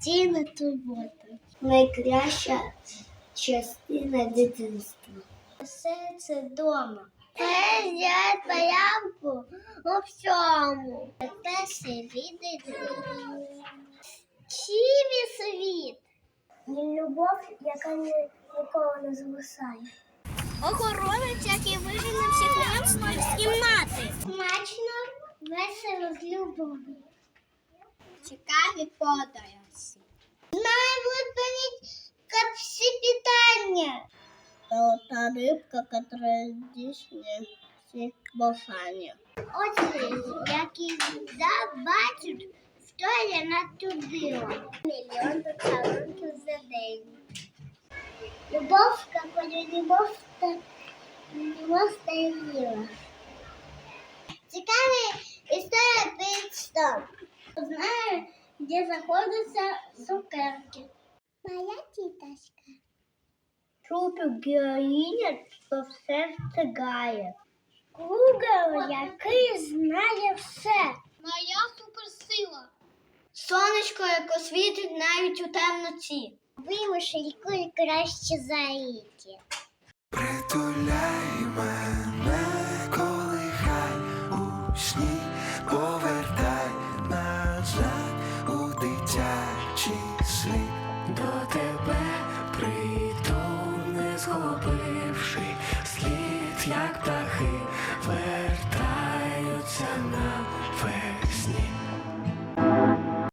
Постійна турбота. Найкраща частина дитинства. Серце вдома. Перезять порядку у всьому. Перший від Чиві світ. Любов, яка ніколи не згасає. Охоронець, який вижене всіх монстрів з кімнати. Смачно, весело з любов'ю. Цікаві подорожі. Знаю відповідь на всі питання. Та рибка, яка дійсне всі бажання. Очі, які да, бачать, що я натудила. Мільйон поцілунків за день. Любов, какой любов, та любов стоїла. Цікава історія пічта. Знаю, де знаходяться цукерки. Моя тіточка. Шупик героїня, що все встигає. Google, який знає все. Моя суперсила. Сонечко, яке світить навіть у темноті. Вимушельку краще заїті. Притуляй мене, колихай у сні, дитячий. До тебе прийду, не згубивши слід, як птахи вертаються навесні.